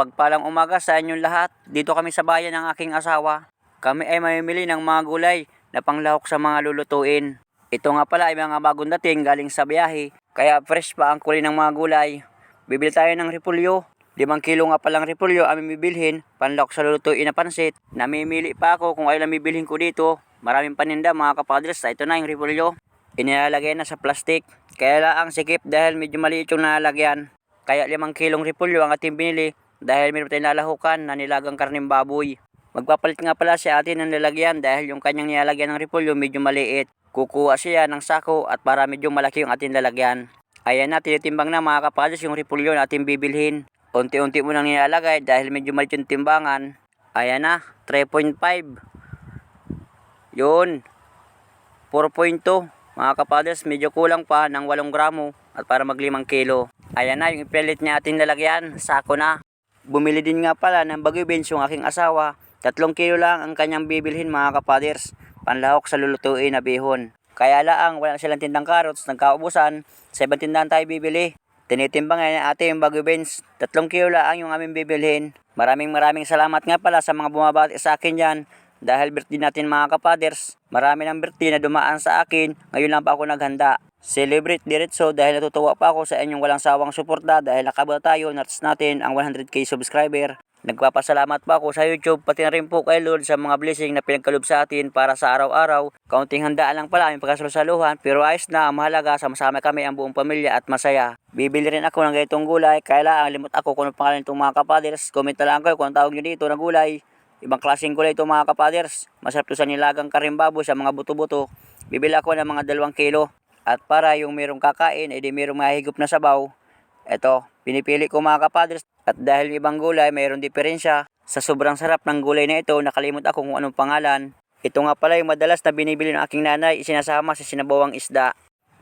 Mapagpalang umaga sa inyong lahat. Dito kami sa bayan ng aking asawa. Kami ay mamimili ng mga gulay na panglahok sa mga lulutuin. Ito nga pala ay mga bagong dating galing sa biyahe. Kaya fresh pa ang kulay ng mga gulay. Bibili tayo ng repulyo. Limang kilo nga palang repulyo aming bibilhin. Panlahok sa lulutuin na pansit. Namimili pa ako kung ayun ang bibilhin ko dito. Maraming paninda mga kapadres. Ito na yung repulyo. Inilalagay na sa plastic. Kaya lang sikip dahil medyo maliit yung nalalagyan. Kaya limang kilong repulyo ang ating binili dahil meron tayong nalahukan na nilagang karning baboy. Magpapalit nga pala si ate ng lalagyan dahil yung kanyang nilalagyan ng repolyo medyo maliit. Kukuha siya ng sako at para medyo malaki yung ating lalagyan. Ayan na, tinitimbang na mga kapalos yung repolyo na ating bibilhin. Unti-unti mo nang nilalagay dahil medyo maliit yung timbangan. Ayan na, 3.5. Yun, 4.2. Mga kapalos, medyo kulang pa ng 8 gramo at para mag 5 kilo. Ayan na, yung ipilit niya ating lalagyan, sako na. Bumili din nga pala ng Baguio Beans yung aking asawa. Tatlong kilo lang ang kanyang bibilhin mga kapaders. Panlahok sa lulutuin na bihon. Kaya laang wala silang tindang carrots, nagkaubusan, sa ibang tindahan tayo bibili. Tinitimbang ngayon ate yung Baguio Beans. Tatlong kilo lang yung aming bibilhin. Maraming maraming salamat nga pala sa mga bumabati sa akin yan. Dahil birthday natin mga kapaders. Marami ng birthday na dumaan sa akin. Ngayon lang pa ako naghanda. Celebrate diretso dahil natutuwa pa ako sa inyong walang sawang suporta dahil nakabot tayo natas natin ang 100k subscriber. Nagpapasalamat pa ako sa YouTube pati na rin po kay Lord sa mga blessing na pinagkalob sa atin para sa araw-araw. Kaunting handaan lang pala aming pagkasalusaluhan pero ayos na mahalaga sama-sama kami ang buong pamilya at masaya. Bibili rin ako ng ganitong gulay kaya ang limot ako kung ano pangalan itong mga kapaders. Comment na lang kayo kung tawag nyo dito na gulay. Ibang klaseng gulay ito mga kapaders. Masarap to sa nilagang karimbabo sa mga buto-buto. Bibili ako ng mga dalawang kilo. At para yung merong kakain, edi merong mahigop na sabaw. Ito, pinipili ko mga kapadres. At dahil ibang gulay, mayroong diferensya. Sa sobrang sarap ng gulay na ito, nakalimot ako kung anong pangalan. Ito nga pala yung madalas na binibili ng aking nanay, isinasama sa sinabawang isda.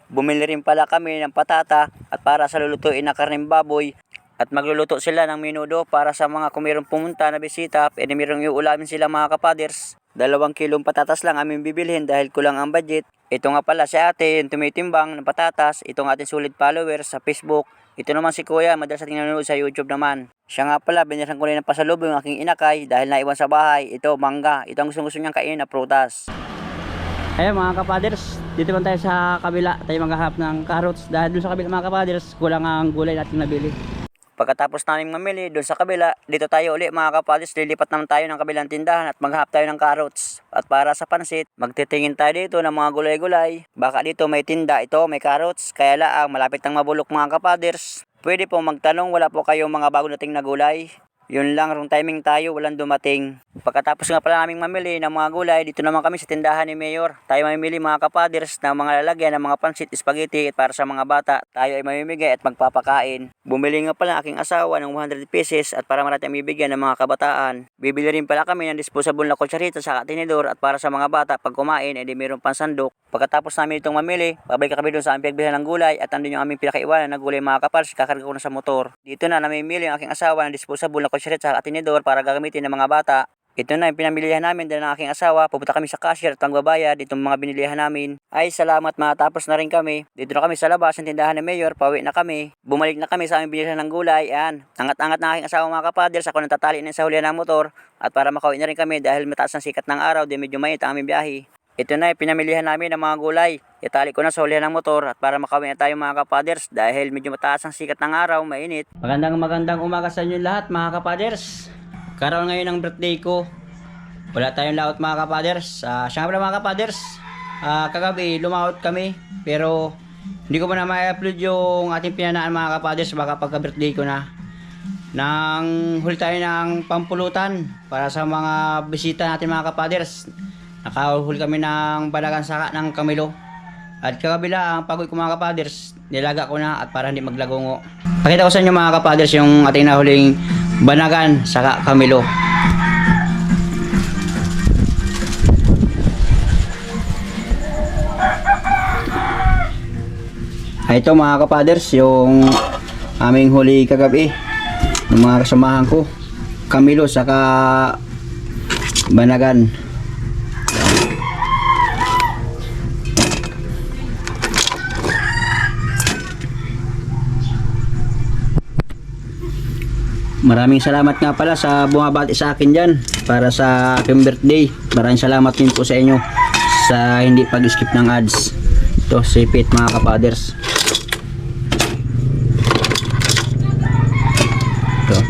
Bumili rin pala kami ng patata at para sa lulutuin na karneng baboy. At magluluto sila ng minudo para sa mga kung mayroong pumunta na bisita, pwede mayroong iulamin sila mga kapaders. Dalawang kilong patatas lang aming bibilhin dahil kulang ang budget. Ito nga pala si ate, yung tumitimbang ng patatas. Ito ang ating solid followers sa Facebook. Ito naman si kuya, madalas ating nanonood sa YouTube naman. Siya nga pala, binyasan ko rin ng pasalubong yung aking inakay dahil naiwan sa bahay. Ito, mangga. Ito ang gusto gusto niyang kainin na prutas. Ayun mga kapaders, dito man tayo sa kabila. Tayo maghahanap ng carrots. Dahil dun sa kabila mga kapaders, kulang ang gulay natin nabili. Pagkatapos namin mamili doon sa kabila, dito tayo uli mga kapadis, lilipat naman tayo ng kabilang tindahan at maghahap tayo ng carrots. At para sa pansit, magtitingin tayo dito ng mga gulay-gulay. Baka dito may tinda, ito may carrots, kaya laang malapit ng mabulok mga kapaders. Pwede po magtanong, wala po kayong mga bago nating na gulay. Yun lang, wrong timing tayo, walang dumating. Pagkatapos nga pala naming mamili ng mga gulay, dito naman kami sa tindahan ni Mayor. Tayo mamimili mga kapaders ng mga lalagyan ng mga pansit, spaghetti at para sa mga bata. Tayo ay mamimigay at magpapakain. Bumili nga pala aking asawa ng 100 pieces at para marami ang bibigyan ng mga kabataan. Bibili rin pala kami ng disposable na kutsarita sa tinidor at para sa mga bata pag kumain, edi mayroong pansandok. Pagkatapos namin itong mamili, pabalik kami doon sa aming pagbilhan ng gulay at andun yung aming pinakaiwanan na gulay mga kapals, kakarga ko na sa motor. Dito na namimili ang aking asawa ng disposable na kutsarita sa tinidor para gagamitin ng mga bata. Ito na yung pinamilihan namin dahil ng aking asawa. Pupunta kami sa cashier at pangbabayad itong mga binilihan namin. Ay salamat matapos na rin kami. Dito na kami sa labas ng tindahan ng mayor. Pauwi na kami. Bumalik na kami sa aming binilihan ng gulay. Yan. Angat-angat na aking asawa mga kapaders. Ako nang tatali na sa hulihan ng motor. At para makauwi na rin kami dahil mataas ang sikat ng araw. Di medyo mainit ang aming biyahe. Ito na yung pinamilihan namin ng mga gulay. Itali ko na sa hulihan ng motor at para makauwi na tayo mga kapaders dahil medyo mataas ang sikat ng araw, mainit. Magandang magandang umaga sa inyo lahat mga kapaders. Karoon ngayon ng birthday ko. Wala tayong laot mga kapaders. Uh, nga pala mga kapaders. ah, kagabi lumaot kami. Pero hindi ko pa na ma-upload yung ating pinanaan mga kapaders. Baka pagka-birthday ko na. Nang huli tayo ng pampulutan para sa mga bisita natin mga kapaders. Nakahuli kami ng balagang saka ng Camilo. At kagabila ang pagoy ko mga kapaders, nilaga ko na at para hindi maglagongo. Pakita ko sa inyo mga kapaders yung ating nahuling banagan saka Camilo. Ah, Ito mga kapaders, yung aming huli kagabi ng mga kasamahan ko. Camilo saka banagan. Maraming salamat nga pala sa bumabati sa akin dyan para sa aking birthday. Maraming salamat din po sa inyo sa hindi pag-skip ng ads. Ito, sipit mga kapaders. Ito.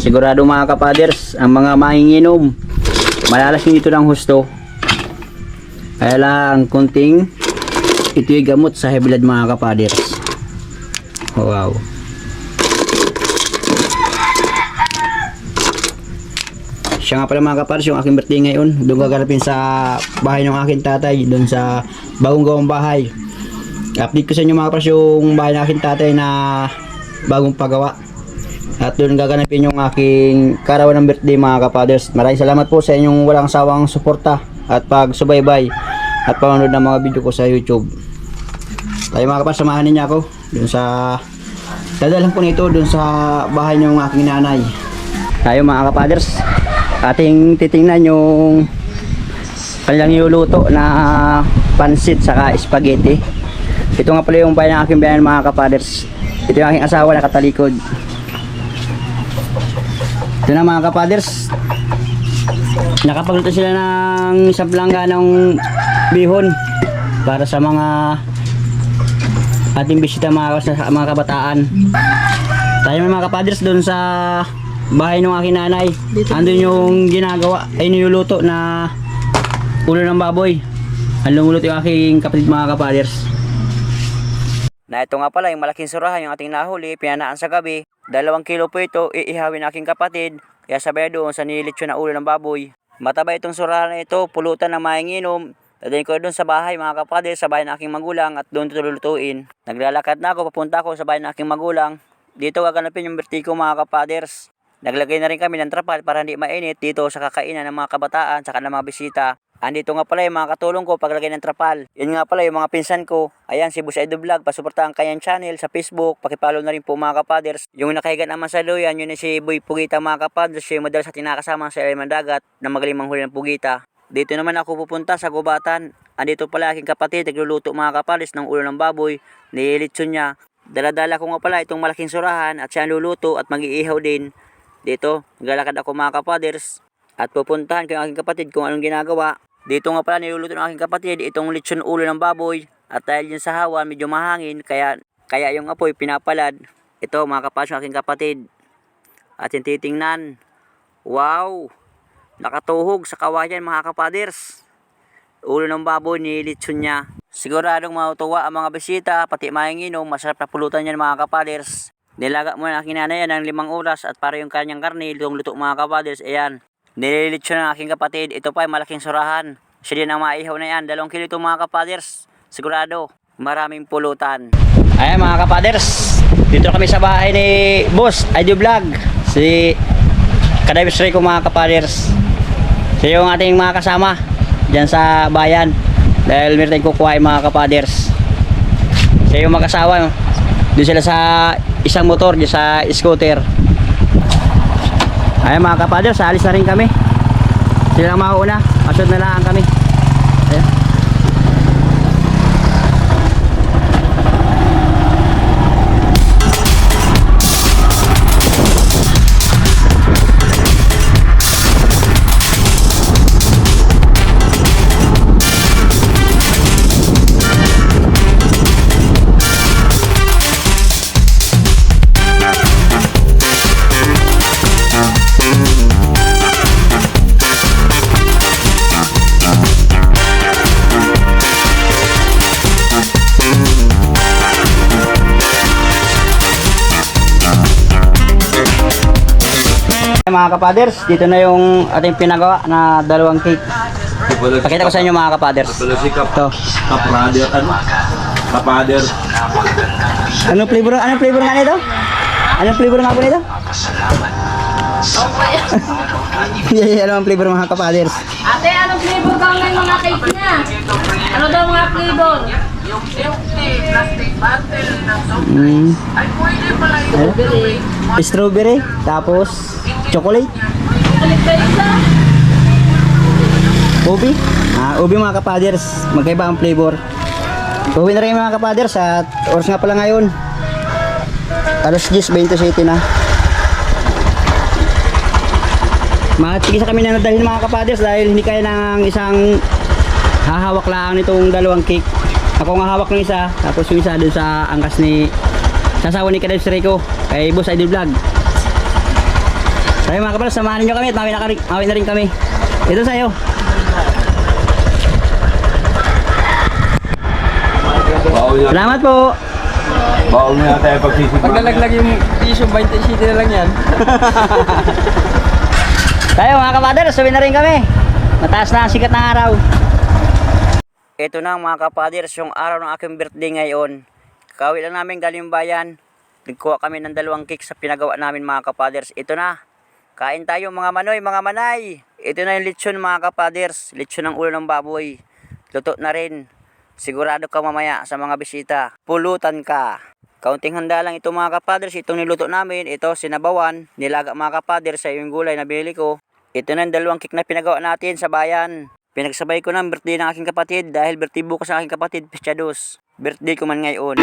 Sigurado mga kapaders, ang mga mahinginom, malalasing dito ng husto. Kaya lang kunting ito'y gamot sa high blood mga kapaders. Wow. Siya nga pala mga kapaders, yung aking birthday ngayon. Doon gagarapin sa bahay ng aking tatay, doon sa bagong gawang bahay. Update ko sa inyo mga kapaders yung bahay ng aking tatay na bagong pagawa. At doon gaganapin yung aking karawan ng birthday mga kapaders. Maraming salamat po sa inyong walang sawang suporta at pagsubaybay at panonood ng mga video ko sa YouTube. Tayo mga kapaders, samahan ninyo ako doon sa dadalan po nito doon sa bahay ng aking nanay. Tayo mga kapaders, ating titingnan yung kanilang niluluto na pansit saka spaghetti. Ito nga pala yung bahay ng aking bayan mga kapaders. Ito yung aking asawa na katalikod. Ito na mga kapaders. Nakapagluto sila ng isang plangga ng bihon para sa mga ating bisita mga, mga kabataan. Tayo naman mga kapaders doon sa bahay ng aking nanay. Andun yung ginagawa ay niluluto na ulo ng baboy. Ang lumuluto yung aking kapatid mga kapaders. Na ito nga pala yung malaking surahan yung ating nahuli, pinanaan sa gabi. Dalawang kilo po ito, iihawin aking kapatid. Kaya sabay doon sa nilitsyo na ulo ng baboy. Mataba itong surahan na ito, pulutan ng mahinginom. Dadalhin ko doon sa bahay mga kapatid, sa bahay ng aking magulang at doon tutulutuin. Naglalakad na ako, papunta ako sa bahay ng aking magulang. Dito gaganapin yung birthday ko mga kapaders. Naglagay na rin kami ng trapal para hindi mainit dito sa kakainan ng mga kabataan saka ng mga bisita. Andito nga pala yung mga katulong ko paglagay ng trapal. Yun nga pala yung mga pinsan ko. Ayan si Boss Edo Vlog. Pasuportahan kanyang channel sa Facebook. Pakipalo na rin po mga kapaders. Yung nakahiga naman sa luyan, yun si Boy Pugita mga kapaders. Siya yung madalas sa tinakasama sa ng dagat na magaling manghuli ng pugita. Dito naman ako pupunta sa gubatan. Andito pala aking kapatid, nagluluto mga kapaders ng ulo ng baboy. Nililitson niya. Daladala ko nga pala itong malaking surahan at siya luluto at mag-iihaw din. Dito, naglalakad ako mga kapaders at pupuntahan ko yung aking kapatid kung anong ginagawa. Dito nga pala niluluto ng aking kapatid itong lechon ulo ng baboy at dahil yun sa hawa medyo mahangin kaya kaya yung apoy pinapalad. Ito mga kapaders yung aking kapatid. At yung titingnan. Wow! Nakatuhog sa kawayan mga kapaders. Ulo ng baboy nilitson niya. Siguradong matutuwa ang mga bisita, pati mahinginom, masarap na pulutan yan mga kapaders. Nilaga mo na aking nanay ng limang oras at para yung kanyang karne, lutong luto mga kapaders, ayan. Nililitsyo ng aking kapatid, ito pa ay malaking surahan. Siya din ang maihaw na yan, dalawang kilo ito mga kapaders. Sigurado, maraming pulutan. Ayan mga kapaders, dito kami sa bahay ni Boss, ID Vlog. Si Kadayos Ray ko mga kapaders. Siya yung ating mga kasama dyan sa bayan. Dahil meron tayong kukuha yung mga kapaders. Siya yung mag-asawa. Doon sila sa isang motor, dyan sa scooter. Ayan mga kapaders, alis na rin kami. Sila ang mauuna. Asod na lang kami. Mga kapaders, dito na yung ating pinagawa na dalawang cake. Pakita ko sa inyo mga kapaders. Ito. Kaprader, ano? Kapader. Anong flavor, anong flavor nga nito? Anong flavor nga po nito? yeah, yeah, ano ang flavor mga kapaders? Ate, anong flavor daw ng mga cake niya? Ano daw mga flavor? Mm. Eh? Strawberry, tapos chocolate, ba isa? ubi. Ah, ubi mga kapaders, magkaiba ang flavor. Uwi na rin mga kapaders at oras nga pala ngayon. Alas 10.27 na. Matigisa kami na nadalhin mga kapaders dahil hindi kaya ng isang hahawak lang nitong dalawang cake. Ako nga hawak ng isa, tapos yung isa dun sa angkas ni sasawa ni Kadebs Rico kay Boss Idol Vlog. Tayo mga kapaders, samahan niyo kami at mawi na, mawi na rin kami. Ito sa'yo. Salamat po. Bawal niya tayo pagsisigma. Pag nalaglag yung tissue, 20 city na lang yan. Tayo mga kapaders, sabi na rin kami. Mataas na ang sikat ng araw. Ito na mga kapaders, yung araw ng aking birthday ngayon. Kawi lang namin galing bayan. Nagkuha kami ng dalawang cake sa pinagawa namin mga kapaders. Ito na. Kain tayo mga manoy, mga manay. Ito na yung lechon mga kapaders. Lechon ng ulo ng baboy. Luto na rin. Sigurado ka mamaya sa mga bisita. Pulutan ka. Kaunting handa lang ito mga kapaders. Itong niluto namin. Ito sinabawan. Nilaga mga kapaders sa yung gulay na bili ko. Ito na yung dalawang cake na pinagawa natin sa bayan. Pinagsabay ko ng birthday ng aking kapatid dahil birthday bukas ng aking kapatid, Pichados. Birthday ko man ngayon.